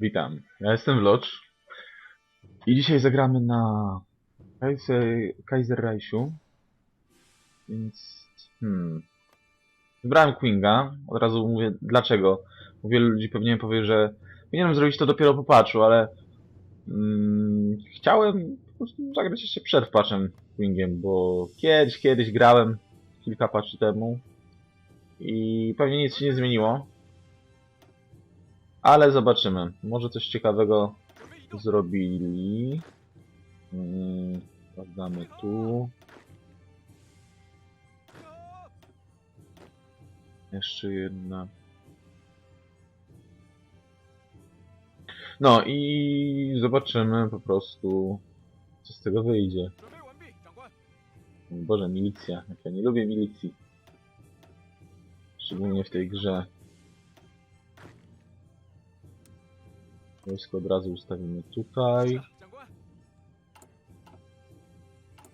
Witam, ja jestem Vlocz i dzisiaj zagramy na Kaiser, Kaiser Reichu, więc hmm. Wybrałem Quinga, od razu mówię dlaczego, bo wielu ludzi pewnie powie, że powinienem zrobić to dopiero po patchu, ale mm, chciałem zagrać jeszcze przed patchem Quingiem, bo kiedyś, kiedyś grałem kilka patchy temu i pewnie nic się nie zmieniło. Ale zobaczymy. Może coś ciekawego zrobili. Mm, Sprawdzamy tu. Jeszcze jedna. No i zobaczymy po prostu, co z tego wyjdzie. Boże, milicja. Jak ja nie lubię milicji. Szczególnie w tej grze. Wojsko od razu ustawimy tutaj.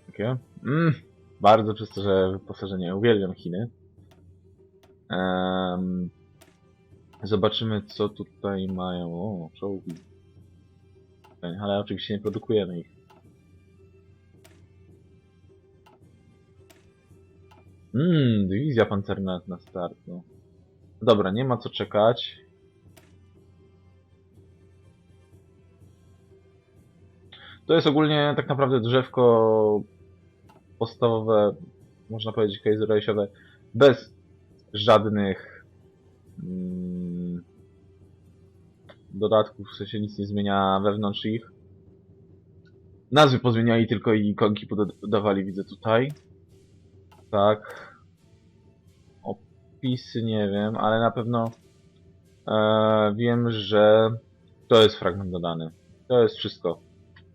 Takie. Mm, bardzo przez to, że wyposażenie. Uwielbiam Chiny. Em, zobaczymy, co tutaj mają. O, czołgi. Ale oczywiście nie produkujemy ich. Mmm, dywizja pancerna na start. No. Dobra, nie ma co czekać. To jest ogólnie tak naprawdę drzewko podstawowe, można powiedzieć, kaiserreichowe, bez żadnych mm, dodatków, w sensie nic nie zmienia wewnątrz ich. Nazwy pozmieniali tylko i ikonki dodawali, widzę tutaj. Tak. Opisy nie wiem, ale na pewno e, wiem, że to jest fragment dodany. To jest wszystko.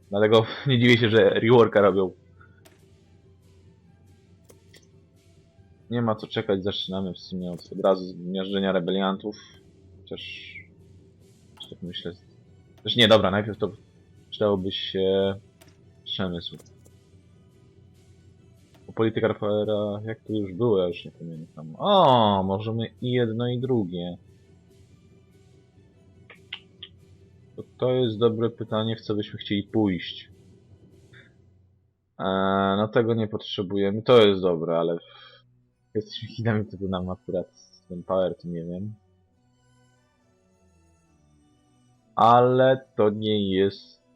Dlatego nie dziwię się, że reworka robią. Nie ma co czekać, zaczynamy w sumie od, od razu z rebeliantów. Chociaż... Tak myślę. Też nie, dobra, najpierw to przydałoby się przemysł. Bo polityka Rafaela, jak to już było, ja już nie pamiętam. O, możemy i jedno i drugie. To, jest dobre pytanie, w co byśmy chcieli pójść. Eee, no tego nie potrzebujemy. To jest dobre, ale jesteśmy Chinami, to by nam akurat ten power, to nie wiem. Ale to nie jest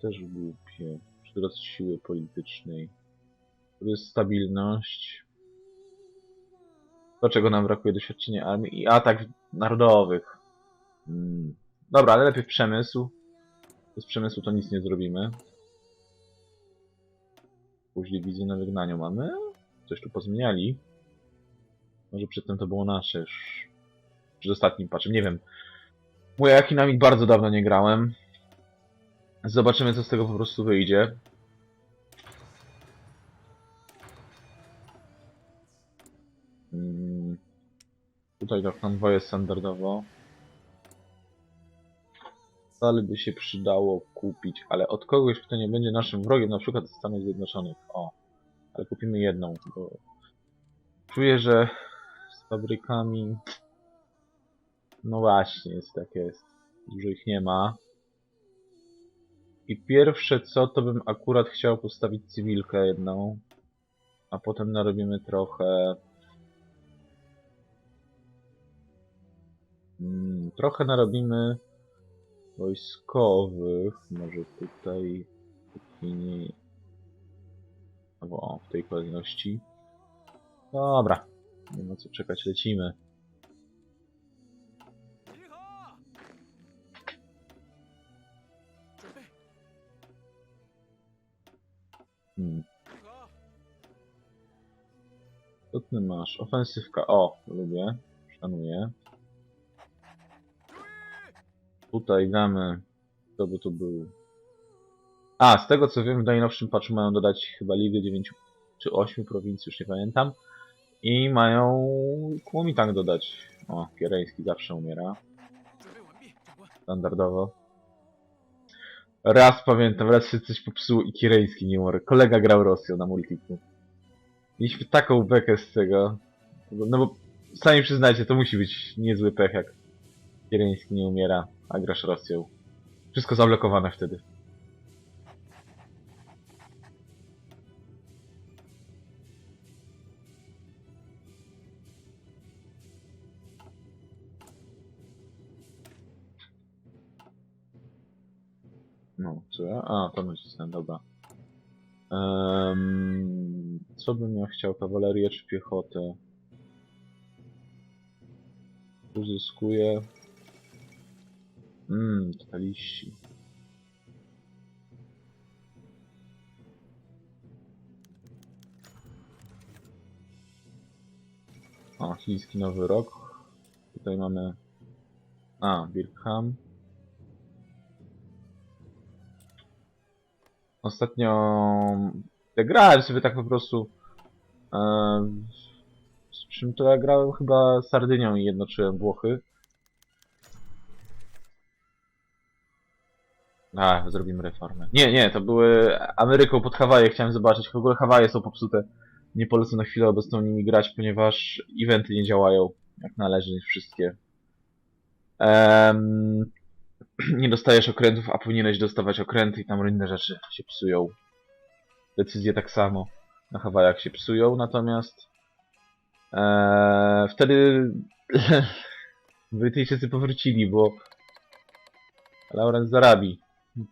też głupie. Przyrost siły politycznej. To jest stabilność. To, czego nam brakuje, doświadczenie armii i atak narodowych. Mm. Dobra, ale lepiej przemysł. Bez przemysłu to nic nie zrobimy. Później wizję na wygnaniu mamy. Coś tu pozmieniali. Może przedtem to było nasze już. Przed ostatnim patchem, nie wiem. Mówię, ja Chinami bardzo dawno nie grałem. Zobaczymy, co z tego po prostu wyjdzie. Mm. Tutaj to konwoje standardowo. Wcale by się przydało kupić, ale od kogoś, kto nie będzie naszym wrogiem, na przykład z Stanów Zjednoczonych. O, ale kupimy jedną, bo czuję, że z fabrykami no właśnie, jest tak jest. Dużo ich nie ma. I pierwsze co, to bym akurat chciał postawić cywilkę jedną. A potem narobimy trochę... Mm, trochę narobimy wojskowych. Może tutaj linii albo o, w tej kolejności. Dobra, nie ma co czekać, lecimy. Hmm. Co ty masz? Ofensywka. O, lubię. Szanuję. Tutaj damy, to by tu był. A, z tego co wiem, w najnowszym patchu mają dodać chyba ligę 9 czy 8 prowincji, już nie pamiętam. I mają Kuomintang dodać. O, Piereński zawsze umiera. Standardowo. Raz pamiętam, raz się coś popsuło i Kireński nie umarł. Kolega grał Rosją na multiku. Mieliśmy taką bekę z tego. No bo sami przyznajcie, to musi być niezły pech, jak Kireński nie umiera. A grasz Rosją. Wszystko zablokowane wtedy. No, co ja? A, to nacisnę, dobra. Um, co bym ja chciał? Kawalerię czy piechotę? Uzyskuję. Mmm, totaliści. O, chiński nowy rok. Tutaj mamy... A, Birkham. Ostatnio... Ja grałem sobie tak po prostu... em, z czym to ja grałem? Chyba Sardynią i jednoczyłem Włochy. A, zrobimy reformę. Nie, nie, to były Ameryką pod Hawaje, chciałem zobaczyć. W ogóle Hawaje są popsute. Nie polecę na chwilę obecną nimi grać, ponieważ eventy nie działają jak należy wszystkie. Em, nie dostajesz okrętów, a powinieneś dostawać okręty i tam inne rzeczy się psują. Decyzje tak samo na Hawajach się psują, natomiast e, wtedy Brytyjczycy powrócili, bo Laurent Zarabi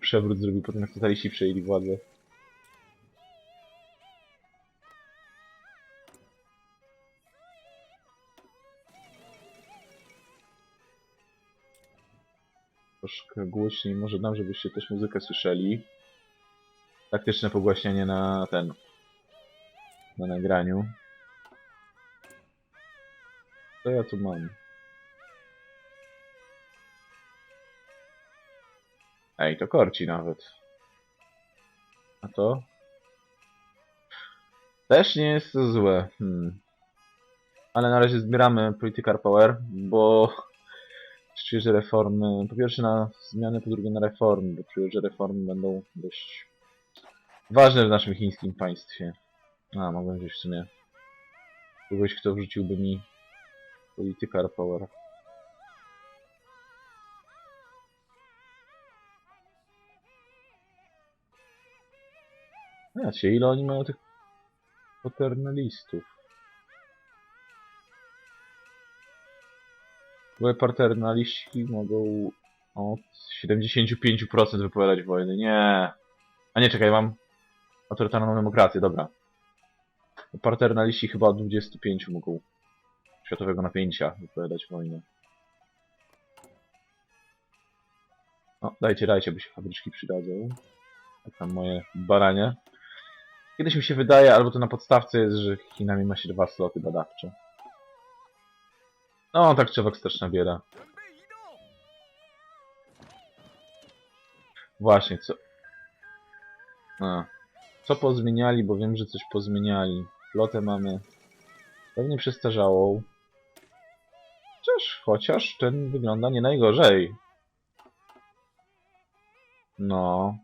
przewrót zrobił potem jak totaliści przejęli władzę. Troszkę głośniej może dam, żebyście też muzykę słyszeli. Taktyczne pogłaśnianie na ten... na nagraniu. Co ja tu mam? Ej, to korci nawet. A to? Też nie jest to złe. Hmm. Ale na razie zbieramy Political Power, bo czuję, że reformy, po pierwsze na zmiany, po drugie na reformy, bo czuję, że reformy będą dość ważne w naszym chińskim państwie. A, mogłem wziąć w sumie kogoś, kto wrzuciłby mi Political Power. Wiecie, ile oni mają tych paternalistów? Były paternaliści mogą od 75% wypowiadać wojny. Nie. A nie, czekaj, mam autorytarną demokrację, dobra. Paternaliści chyba od 25 mogą światowego napięcia wypowiadać wojnę. No, dajcie, dajcie, by się fabryczki przydadzą. Jak tam moje baranie. Kiedyś mi się wydaje, albo to na podstawce jest, że Chinami ma się dwa sloty badawcze. No, tak czy owak straszna. Właśnie, co... A. Co pozmieniali, bo wiem, że coś pozmieniali. Flotę mamy pewnie przestarzałą. Chociaż, chociaż ten wygląda nie najgorzej. No.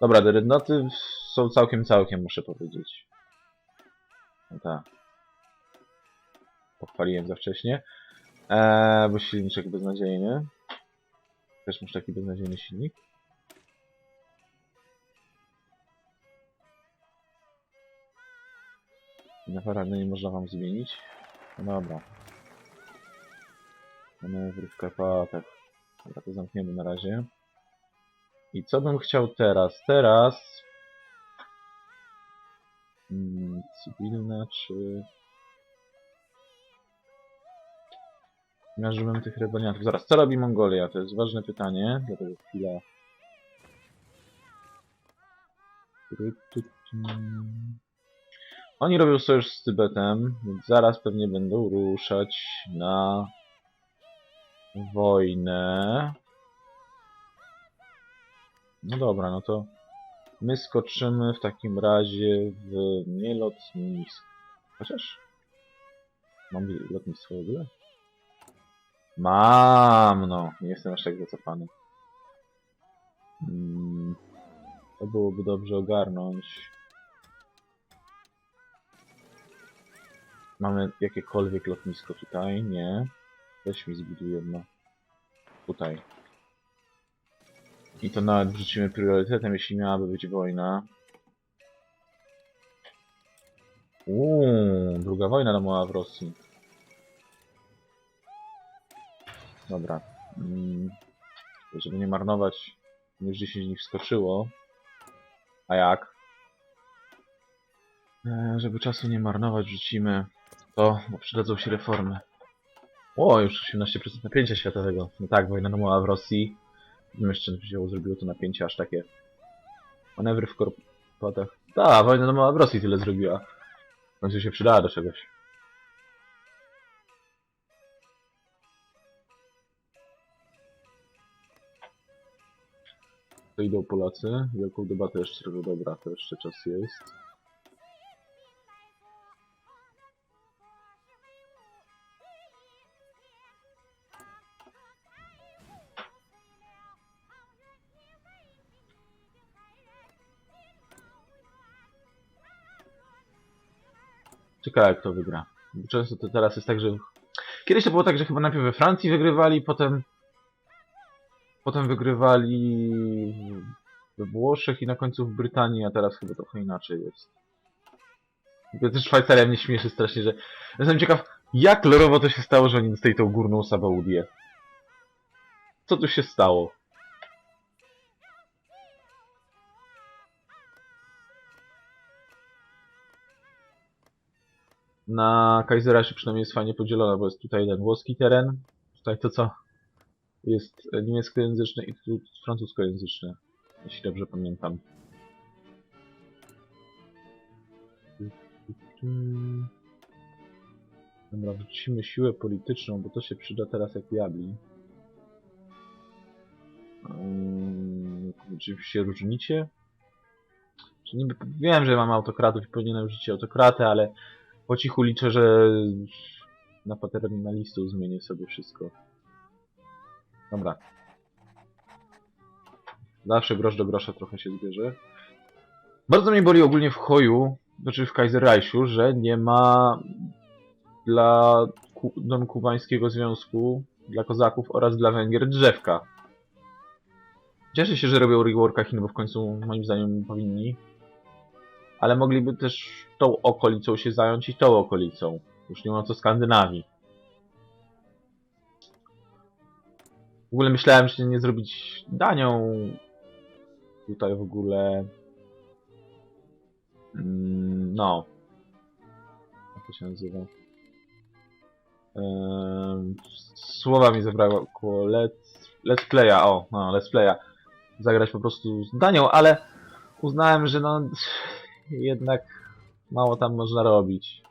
Dobra, do rednoty są całkiem, całkiem, muszę powiedzieć. No tak. Pochwaliłem za wcześnie. Eee, bo silniczek beznadziejny. Też masz taki beznadziejny silnik. Naprawdę nie można wam zmienić. No dobra. Manewry w Karpatach. Dobra, to zamkniemy na razie. I co bym chciał teraz? Teraz... Cywilna czy... Miarzyłem tych rebeliantów. Zaraz, co robi Mongolia? To jest ważne pytanie, dlatego chwila... Oni robią sojusz z Tybetem, więc zaraz pewnie będą ruszać na wojnę. No dobra, no to my skoczymy w takim razie w nie lotnisko. Chociaż mam lotnictwo w ogóle? Mam, no. Nie jestem aż tak zacofany. Mm, to byłoby dobrze ogarnąć. Mamy jakiekolwiek lotnisko tutaj? Nie. Weź mi zbuduj jedno. Tutaj. I to nawet wrzucimy priorytetem, jeśli miałaby być wojna. Uuu, druga wojna domowa w Rosji. Dobra. Mm, żeby nie marnować, już 10 dni wskoczyło. A jak? E, żeby czasu nie marnować, rzucimy to, bo przydadzą się reformy. O, już 18% napięcia światowego. No tak, wojna domowa w Rosji. Mężczyzn wzięło, zrobiło to napięcie aż takie. Manewry w korpatach. Ta, wojna domowa w Rosji tyle zrobiła. Końcu się przydała do czegoś. To idą Polacy. Wielką debatę jeszcze. Dobra, to jeszcze czas jest. Ciekawe jak to wygra. Bo Często to teraz jest tak, że... Kiedyś to było tak, że chyba najpierw we Francji wygrywali, potem... Potem wygrywali we Włoszech i na końcu w Brytanii, a teraz chyba trochę inaczej jest. Też Szwajcaria mnie śmieszy strasznie, że... Jestem ciekaw, jak lorowo to się stało, że oni dostali tą górną Sabaudię. Co tu się stało? Na Kaiserreichu przynajmniej jest fajnie podzielona, bo jest tutaj ten włoski teren, tutaj to co jest niemieckojęzyczne i tu francuskojęzyczne, jeśli dobrze pamiętam. Dobra, wrzucimy siłę polityczną, bo to się przyda teraz jak diabli. Um, czy się różnicie? Niby wiem, że mam autokratów i powinienem rzucić autokratę, ale po cichu liczę, że na paternalistów zmienię sobie wszystko. Dobra. Zawsze grosz do grosza trochę się zbierze. Bardzo mnie boli ogólnie w Hoju, znaczy w Kaiserreichu, że nie ma dla ku Don-Kubańskiego Związku, dla Kozaków oraz dla Węgier drzewka. Cieszę się, że robią reworka Chin, bo w końcu moim zdaniem powinni. Ale mogliby też tą okolicą się zająć i tą okolicą. Już nie mówiąc o Skandynawii. W ogóle myślałem, czy nie zrobić danią tutaj w ogóle. Mm, No. Jak to się nazywa? Słowa mi zabrakło. Let's, let's playa, o, no, let's playa. Zagrać po prostu z Danią, ale uznałem, że no jednak mało tam można robić.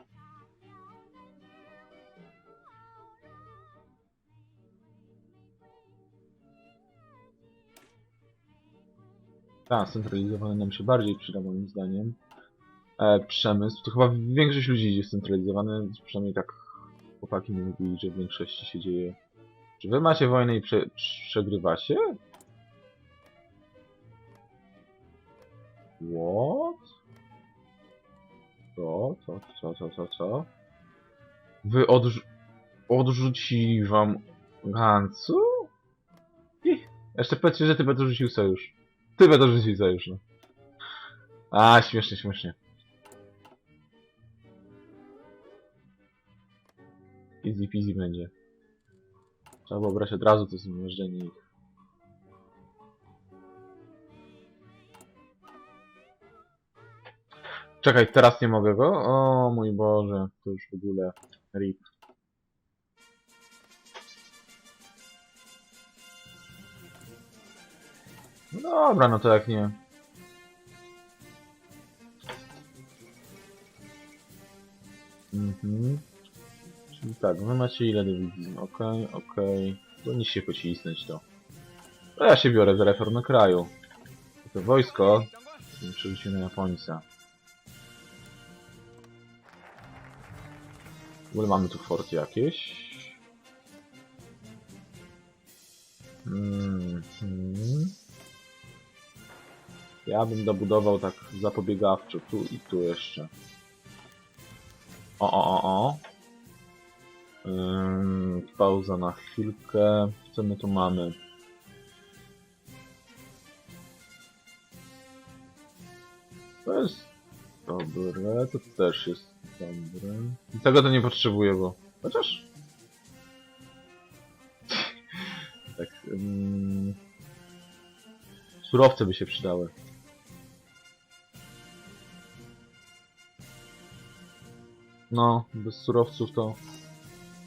Tak, centralizowany nam się bardziej przyda moim zdaniem. E, przemysł, to chyba większość ludzi idzie scentralizowany, przynajmniej tak chłopaki mi mówili, że w większości się dzieje. Czy wy macie wojnę i prze, przegrywacie? What? Co? Co? Co? Co? Co? Wy odrzu odrzuci wam Gansu? I jeszcze powiedzcie, że ty będę rzucił sojusz. Ty będę rzucił sojusz, no. A, śmiesznie, śmiesznie. Easy peasy będzie. Trzeba było brać od razu to zmierzenie ich. Czekaj, teraz nie mogę go? O mój Boże, to już w ogóle rip. No dobra, no to jak nie. Mhm. Czyli tak, wy macie ile dywizji? Okej, okej. To nie się pocisnąć to. To ja się biorę za reformę kraju. To wojsko 长官，przerzucimy na Japońca. W ogóle mamy tu fort jakieś. Mhm. Ja bym dobudował tak zapobiegawczo tu i tu jeszcze. O, o, o, o. Ym, pauza na chwilkę. Co my tu mamy? To jest dobre, to też jest dobre. I Tego to nie potrzebuję, bo... Chociaż... tak... ym, Surowce by się przydały. No, bez surowców to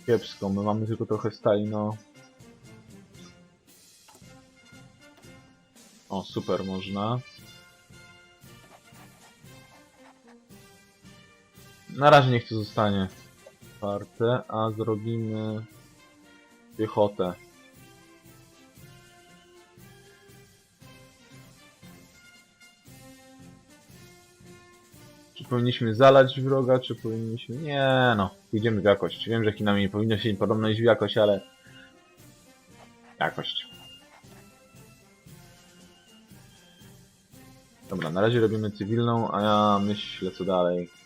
kiepsko. My mamy tylko trochę stali, no. O, super, można. Na razie niech to zostanie otwarte, a zrobimy piechotę. Czy powinniśmy zalać wroga, czy powinniśmy... Nie no, pójdziemy w jakość. Wiem, że Chinami nie powinno się podobno iść w jakość, ale... Jakość. Dobra, na razie robimy cywilną, a ja myślę co dalej.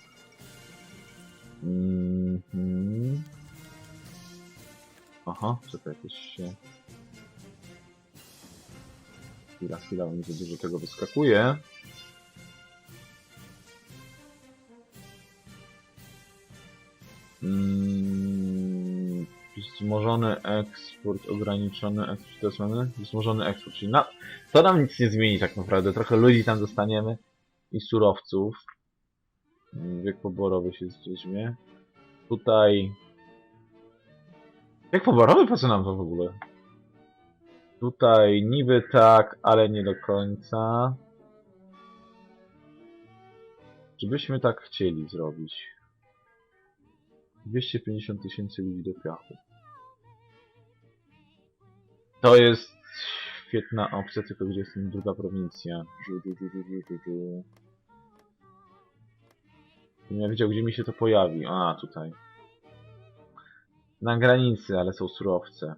Aha, co to jakieś się... Chwila, chwila, bo mi za dużo tego wyskakuje. Mm, Wzmożony eksport, ograniczony eksport, to jest mamy? Wzmożony eksport, czyli na... to nam nic nie zmieni tak naprawdę, trochę ludzi tam dostaniemy i surowców. Mm, Wiek poborowy się weźmie. Tutaj... Wiek poborowy? Po co nam to w ogóle? Tutaj niby tak, ale nie do końca. Czy byśmy tak chcieli zrobić? 250 tysięcy ludzi do piachu. To jest świetna opcja, tylko gdzie jest druga prowincja? Gdybym ja wiedział, gdzie mi się to pojawi. A, tutaj. Na granicy, ale są surowce.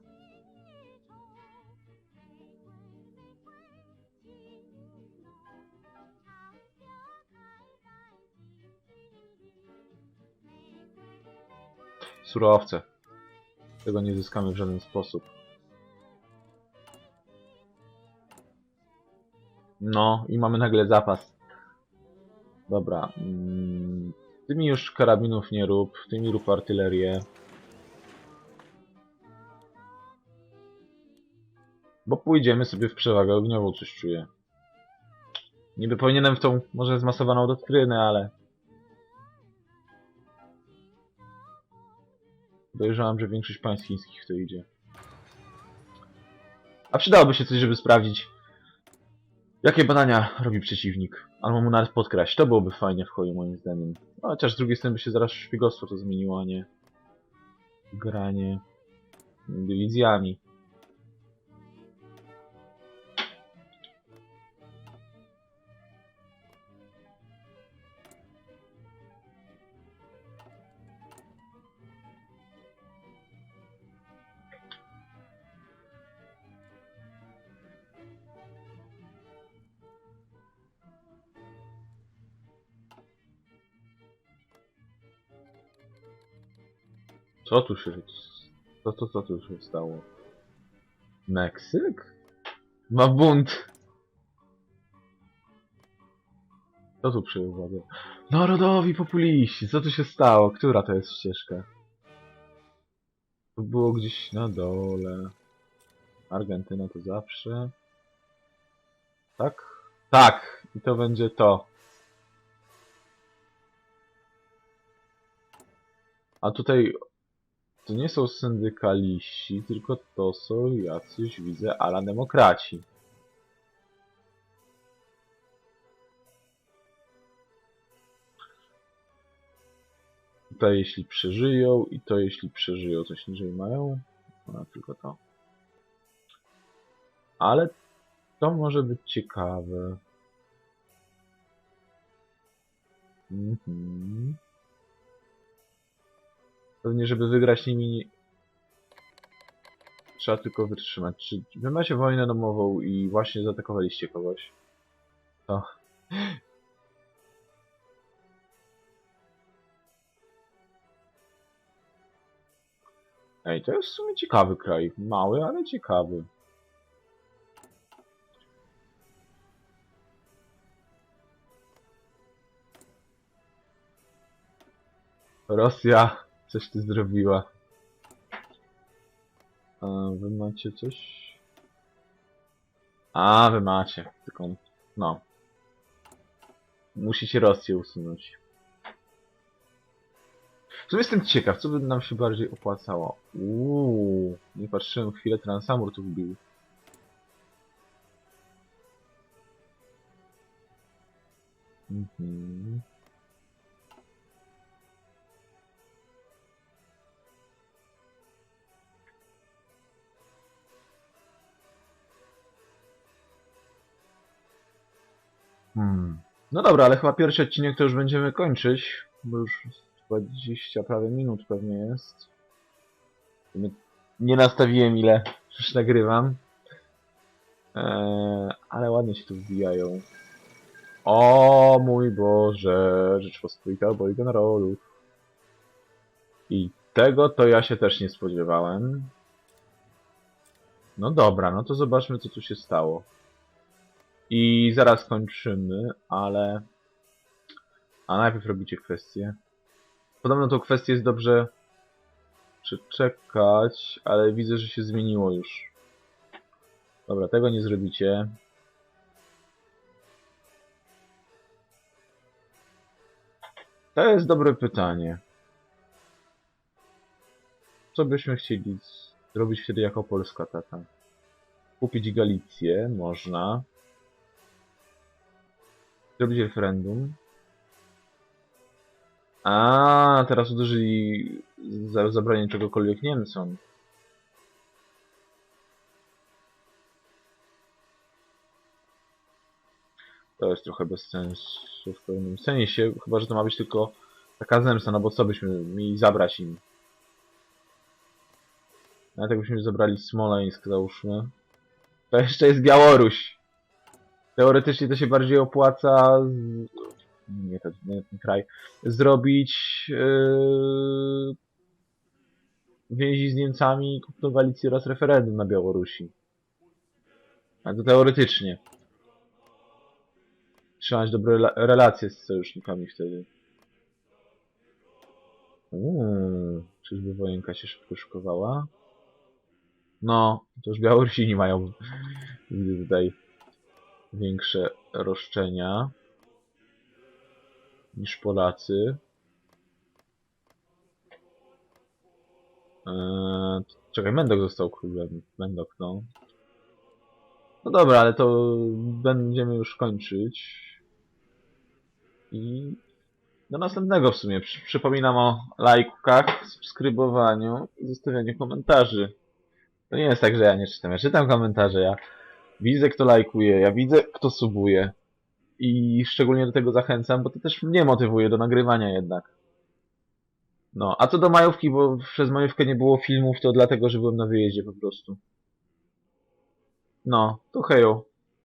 Surowce. Tego nie zyskamy w żaden sposób. No, i mamy nagle zapas. Dobra. Mm, tymi już karabinów nie rób, tymi rób artylerię. Bo pójdziemy sobie w przewagę ogniową, coś czuję. Niby powinienem w tą może zmasowaną doktrynę, ale... Dojrzewam, że większość państw chińskich w to idzie. A przydałoby się coś, żeby sprawdzić, jakie badania robi przeciwnik. Albo mu nawet podkraść. To byłoby fajnie w choju, moim zdaniem. No, chociaż z drugiej strony by się zaraz szpiegostwo to zmieniło, a nie granie dywizjami. Co tu się... Co, co, co tu się stało? Meksyk? Ma bunt! Co tu przejął władzę? Narodowi populiści! Co tu się stało? Która to jest ścieżka? To było gdzieś na dole. Argentyna to zawsze. Tak? Tak! I to będzie to. A tutaj to nie są syndykaliści, tylko to są jacyś, widzę, ala demokraci. Tutaj jeśli przeżyją i to jeśli przeżyją, coś niżej mają. A, tylko to. Ale to może być ciekawe. Mhm. Pewnie, żeby wygrać nimi. Trzeba tylko wytrzymać. Czy wy macie wojnę domową i właśnie zaatakowaliście kogoś? To... Ej, to jest w sumie ciekawy kraj. Mały, ale ciekawy. Rosja, coś ty zrobiła. A wy macie coś? A, wy macie. Tylko, no. Musicie Rosję usunąć. W sumie jestem ciekaw, co by nam się bardziej opłacało. Uuu, nie patrzyłem chwilę, Transamur tu wbił. Mhm. No dobra, ale chyba pierwszy odcinek to już będziemy kończyć, bo już 20 prawie minut pewnie jest. Nie- nastawiłem ile już nagrywam. Eee, ale ładnie się tu wbijają. O mój Boże, Rzeczpospolita obojga narodów. I tego to ja się też nie spodziewałem. No dobra, no to zobaczmy co tu się stało. I zaraz kończymy, ale... A najpierw robicie kwestię. Podobno tą kwestię jest dobrze przeczekać, ale widzę, że się zmieniło już. Dobra, tego nie zrobicie. To jest dobre pytanie. Co byśmy chcieli zrobić wtedy jako Polska taka? Kupić Galicję, można. Zrobić referendum. A, teraz uderzyli za zabranie czegokolwiek Niemcom. To jest trochę bez sensu w pewnym sensie, chyba że to ma być tylko taka zemsta, no bo co byśmy mieli zabrać im? Nawet jakbyśmy zabrali Smoleńsk, załóżmy. To jeszcze jest Białoruś. Teoretycznie to się bardziej opłaca. Z... Nie, to, nie ten kraj. Zrobić yy... więzi z Niemcami, kupno Galicji oraz referendum na Białorusi. Ale to teoretycznie. Trzymać dobre rela- relacje z sojusznikami wtedy. Uuu, czyżby wojenka się szybko szykowała? No, to już Białorusini mają tutaj większe roszczenia niż Polacy. Eee, czekaj, Mendok został królem. Mendok, no. No dobra, ale to będziemy już kończyć. I do następnego w sumie. Przy, przypominam o lajkach, subskrybowaniu i zostawianiu komentarzy. To nie jest tak, że ja nie czytam. Ja czytam komentarze, ja widzę kto lajkuje, ja widzę kto subuje. I szczególnie do tego zachęcam, bo to też mnie motywuje do nagrywania jednak. No, a co do majówki, bo przez majówkę nie było filmów, to dlatego, że byłem na wyjeździe po prostu. No, to hejo.